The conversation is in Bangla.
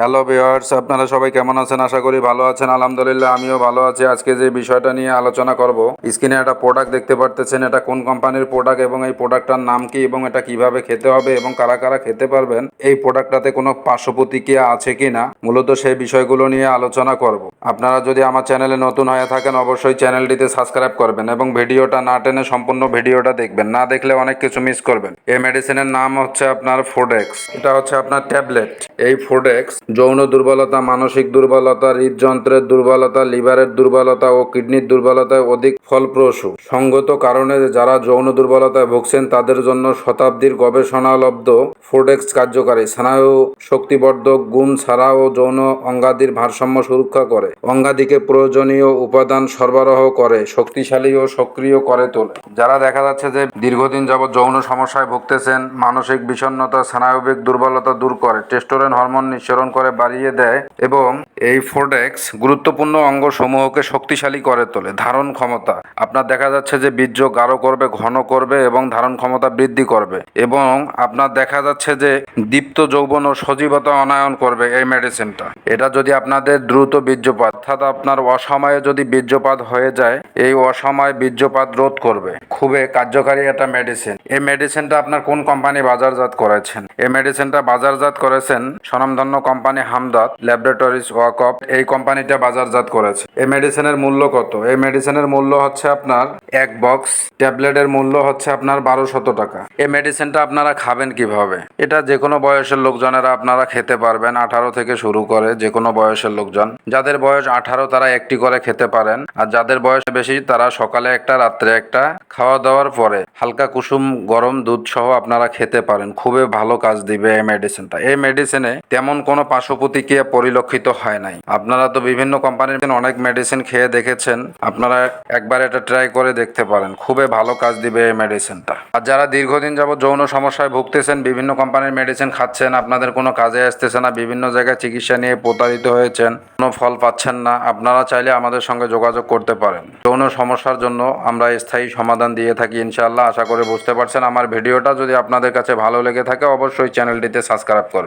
হ্যালো ভিউয়ার্স আপনারা সবাই কেমন আছেন? আশা করি ভালো আছেন। আলহামদুলিল্লাহ, আমিও ভালো আছি। আজকে যে বিষয়টা নিয়ে আলোচনা করব, স্ক্রিনে একটা প্রোডাক্ট দেখতে পারতেছেন। এটা কোন কোম্পানির প্রোডাক্ট এবং এই প্রোডাক্টটার নাম কি এবং এটা কীভাবে খেতে হবে এবং কারা কারা খেতে পারবেন? এই প্রোডাক্টটাতে কোনো পার্শ্ব প্রতিক্রিয়া আছে কি না মূলত সেই বিষয়গুলো নিয়ে আলোচনা করব। আপনারা যদি আমার চ্যানেলে নতুন হয়ে থাকেন, অবশ্যই চ্যানেলটিতে সাবস্ক্রাইব করবেন এবং ভিডিওটা না টেনে সম্পূর্ণ ভিডিওটা দেখবেন। না দেখলে অনেক কিছু মিস করবেন। এই মেডিসিনের নাম হচ্ছে আপনার ফোডেক্স এটা হচ্ছে আপনার ট্যাবলেট এই ফোডেক্স যৌন দুর্বলতা, মানসিক দুর্বলতা, হৃদযন্ত্রের দুর্বলতা, লিভারের দুর্বলতা ও কিডনির দুর্বলতায় অধিক ফলপ্রসূ। সঙ্গত কারণে যারা যৌন দুর্বলতায় ভুগছেন, তাদের জন্য শতাব্দীর গবেষণালব্ধ ফোডেক্স কার্যকারী, স্নায়ু শক্তিবর্ধক গুণ ছাড়াও যৌন অঙ্গাদির ভারসাম্য সুরক্ষা করে। অঙ্গাদিকে প্রয়োজনীয় উপাদান সরবরাহ করে, শক্তিশালী ও সক্রিয় করে তোলে। যারা দেখা যাচ্ছে যে দীর্ঘদিন যাবৎ যৌন সমস্যায় ভুগতেছেন, মানসিক বিষণ্ণতা, স্নায়বিক দুর্বলতা দূর করে। টেস্টোরেন হরমোন নিঃসরণ করে বাড়িয়ে দেয় এবং এই ফোডেক্স গুরুত্বপূর্ণ অঙ্গ সমূহকে শক্তিশালী করে তোলে, ধারণ ক্ষমতা। আপনার দেখা যাচ্ছে যে বীর্য গাঢ় করবে, ঘন করবে এবং ধারণ ক্ষমতা বৃদ্ধি করবে এবং আপনার দেখা যাচ্ছে যে দীপ্ত যৌবন ও সজীবতা অনায়ন করবে এই মেডিসিনটা এটা যদি আপনাদের দ্রুত বীর্যপাত, অর্থাৎ আপনার অসময়ে যদি বীর্যপাত হয়ে যায়, এই অসময় বীর্যপাত রোধ করবে। খুবই কার্যকারী একটা মেডিসিন এই মেডিসিনটা আপনার কোন কোম্পানি বাজারজাত করেছেন? এই মেডিসিনটা বাজারজাত করেছেন স্বনামধন্য কোম্পানি হামদাদ ল্যাবরেটরিজ ওয়াকপ এই কোম্পানিটা বাজারজাত করেছে। এই মেডিসিনের মূল্য কত? এই মেডিসিনের মূল্য হচ্ছে আপনার এক বক্স, ট্যাবলেটের মূল্য হচ্ছে আপনার বারোশত টাকা। এই মেডিসিনটা আপনারা খাবেন কীভাবে? এটা যে কোনো বয়সের লোকজনেরা আপনারা খেতে পারবেন, আঠারো থেকে শুরু করে যে কোনো বয়সের লোকজন। যাদের বয়স আঠারো, তারা একটি করে খেতে পারেন। আর যাদের বয়স বেশি, তারা সকালে একটা, রাত্রে একটা খাওয়া দাওয়ার পরে হালকা কুসুম, গরম দুধ সহ আপনারা খেতে পারেন। খুবই ভালো কাজ দিবে এই মেডিসিনটা এই মেডিসিনে তেমন কোনো পার্শ্ব প্রতিক্রিয়া পরিলক্ষিত হয় নাই। আপনারা তো বিভিন্ন কোম্পানির অনেক মেডিসিন খেয়ে দেখেছেন। আপনারা একবার এটা ট্রাই করে দেখতে পারেন। খুবই ভালো কাজ দিবে এই মেডিসিনটা আর যারা দীর্ঘদিন যাবত যৌন সমস্যায় ভুগতেছেন, বিভিন্ন কোম্পানির মেডিসিন খাচ্ছেন, আপনাদের কোনো কাজে আসতেছে না, বিভিন্ন জায়গায় চিকিৎসা নিয়ে প্রতারিত হয়েছেন, কোনো ফল পাচ্ছেন না, আপনারা চাইলে আমাদের সঙ্গে যোগাযোগ করতে পারেন। যৌন সমস্যার জন্য আমরা স্থায়ী সমাধান দিয়ে থাকি ইনশাআল্লাহ। আশা করে বুঝতে পারছেন। আমার ভিডিওটা যদি আপনাদের কাছে ভালো লেগে থাকে, অবশ্যই চ্যানেলটিতে সাবস্ক্রাইব করবেন।